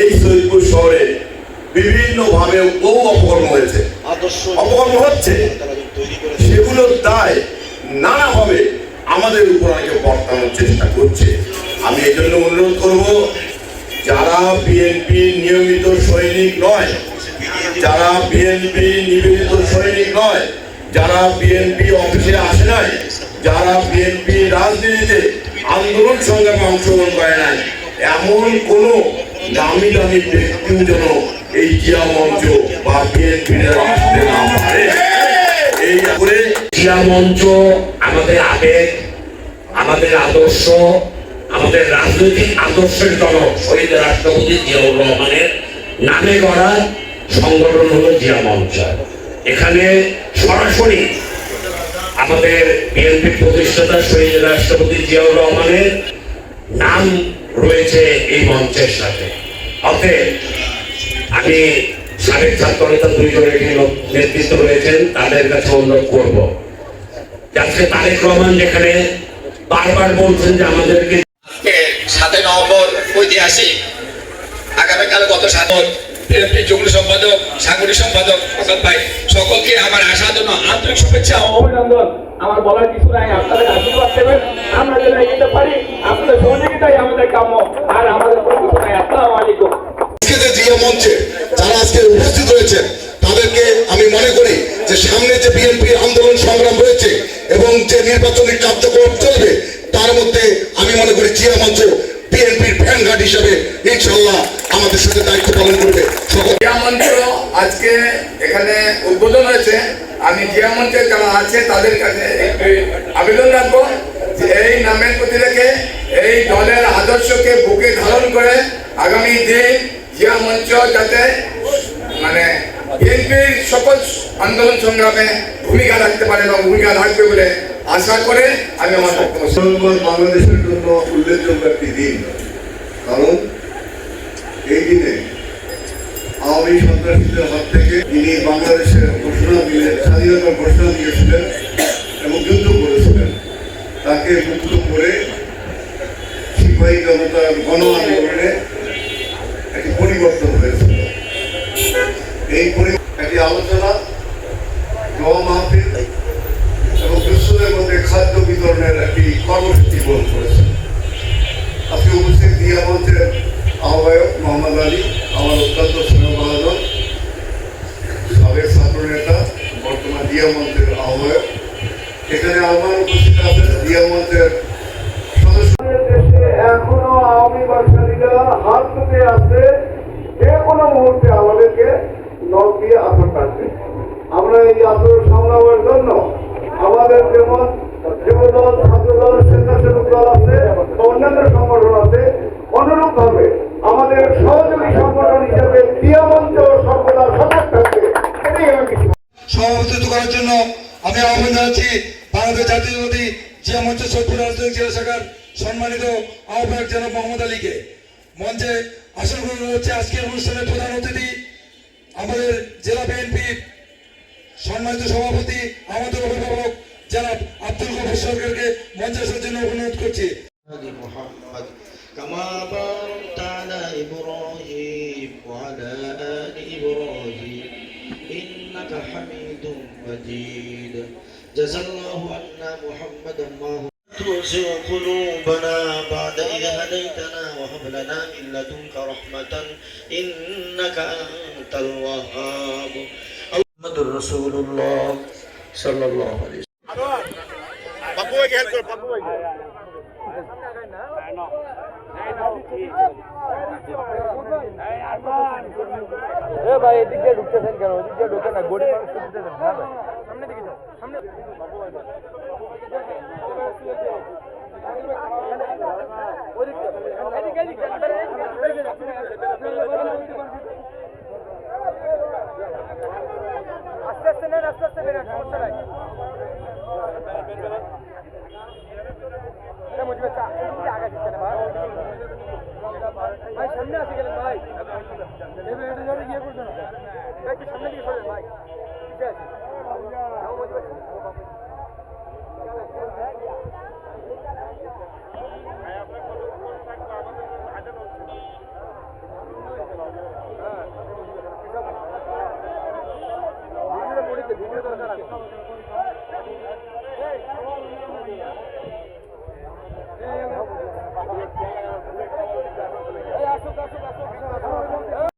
এই সৈয়দপুর শহরে বিভিন্ন ভাবে বহু অপকর্ম হয়েছে। অপকর্ম হচ্ছে সেগুলোর দায় নানাভাবে আমাদের উপর অনেকে বর্তানোর চেষ্টা করছে। আমি এই জন্য অনুরোধ করব যারা বিএনপি নিয়মিত সৈনিক নয় যারা বিএনপি নিবেদিত সৈনিক নয় যারা বিএনপি অফিসে আসে নাই যারা বিএনপি রাজনীতিতে আন্দোলন সংগ্রামে অংশগ্রহণ করে নাই এমন কোন দামি দামি ব্যক্তিও যেন এই জিয়া মঞ্চ বা আসতে না পারে এই করে জিয়া মঞ্চ আমাদের আবেগ, আমাদের আদর্শ, আমাদের রাজনৈতিক আদর্শের জনক শহীদ রাষ্ট্রপতি জিয়াউর রহমানের নামে গড়া সংগঠন হলো জিয়া মঞ্চ। এখানে সরাসরি আমাদের বিএনপি প্রতিষ্ঠাতা শহীদ রাষ্ট্রপতি জিয়াউর রহমানের নাম রয়েছে এই মঞ্চের সাথে। অতএব আমি সাবেক ছাত্র নেতা দুইজন এখানে নেতৃত্ব রয়েছেন, তাদের কাছে অনুরোধ করব। আজকে তারেক রহমান যেখানে বারবার বলছেন যে আমাদেরকে সাথে নভেম্বর ঐতিহাসিক, আগামীকাল গত সাত যুগ্ম সম্পাদক, সাংগঠনিক সম্পাদক প্রসাদ ভাই, সকলকে আমার আশা জন্য আন্তরিক শুভেচ্ছা অভিনন্দন। আমার বলার কিছু নাই, আপনাদের আশীর্বাদ দেবেন, আমরা যেন এগিয়ে পারি, আপনাদের সহযোগিতাই আমাদের কাম্য, আর আমাদের কিছু নাই। আসসালামু আলাইকুম। তাদেরকে আমি মনে করি যে সামনে যে বিএনপি আন্দোলন সংগ্রাম রয়েছে এবং যে নির্বাচনী কার্যক্রম চলবে, তার মধ্যে আমি মনে করি জিয়া মঞ্চ বিএনপির ফ্যান গার্ড হিসাবে ইনশাল্লাহ আমাদের সাথে দায়িত্ব পালন করবে। মঞ্চ আজকে এখানে উদ্বোধন হয়েছে। আমি জিয়া যারা আছে, তাদের কাছে আবেদন রাখব যে এই নামের প্রতি রেখে এই দলের আদর্শকে বুকে ধারণ করে আগামী দিন জিয়া মঞ্চ যাতে মানে বিএনপির সকল আন্দোলন সংগ্রামে ভূমিকা রাখতে পারে এবং ভূমিকা রাখবে বলে আশা করে আমি আমার বাংলাদেশের জন্য উল্লেখযোগ্য একটি দিন। কারণ এই দিনে আওয়ামী সন্ত্রাসীদের হাত থেকে তিনি বাংলাদেশের ঘোষণা দিয়ে স্বাধীনতার ঘোষণা দিয়েছিলেন এবং যুদ্ধ করেছিলেন, তাকে মুক্ত করে সিপাহী জনতার গণ আন্দোলনে একটি পরিবর্তন হয়েছিল। এই পরি- একটি আলোচনা দোয়া মাহফিল দিয়া মঞ্চের আহ্বায়ক। এখানে আমার উপস্থিত এখনও আওয়ামী বাদশাহীরা হাত পেতে আছে যে কোনো মুহূর্তে আমাদেরকে নখ দিয়ে আসর কাটবে। আমরা এই আসর সামলাবার জন্য আমি আহ্বান জানাচ্ছি বাংলাদেশ জাতীয়বাদী জিয়া মঞ্চ সৈয়দপুর রাজনৈতিক জেলা শাখার সম্মানিত আহ্বায়ক জনাব মোহাম্মদ আলীকে মঞ্চে আসন গ্রহণ হচ্ছে আজকের অনুষ্ঠানের প্রধান অতিথি আমাদের জেলা বিএনপি সম্মানিত সভাপতি আমাদের অভিভাবক জনাব আব্দুল গফর সরকারকে মঞ্চে আসার জন্য অনুরোধ করছি آل محمد كما باركت على إبراهيم وعلى آل إبراهيم إنك حميد مجيد جزا الله عنا محمدا ما هو تزغ قلوبنا بعد إذ هديتنا وهب لنا من لدنك رحمة إنك أنت الوهاب محمد رسول الله صلى الله عليه وسلم এ ভাই এদিক দিয়ে ঢুকতেছেন কেন? ওদিক দিয়ে ঢুকে না গরিব মানুষ ঢুকতেছেন। না ভাই। সামনে দিকে যাও সামনে। ওদিক এদিকে এদিকে আস্তে আস্তে নেন আস্তে আস্তে বেরান সমস্যা নাই এটা মুঝবে চা এদিকে আগে দিচ্ছে না ভাই ভাই সামনে আসে গেলেন ভাই এবার এটা ধরে ইয়ে করছ না ভাই একটু সামনে দিকে ভাই ঠিক আছে নাও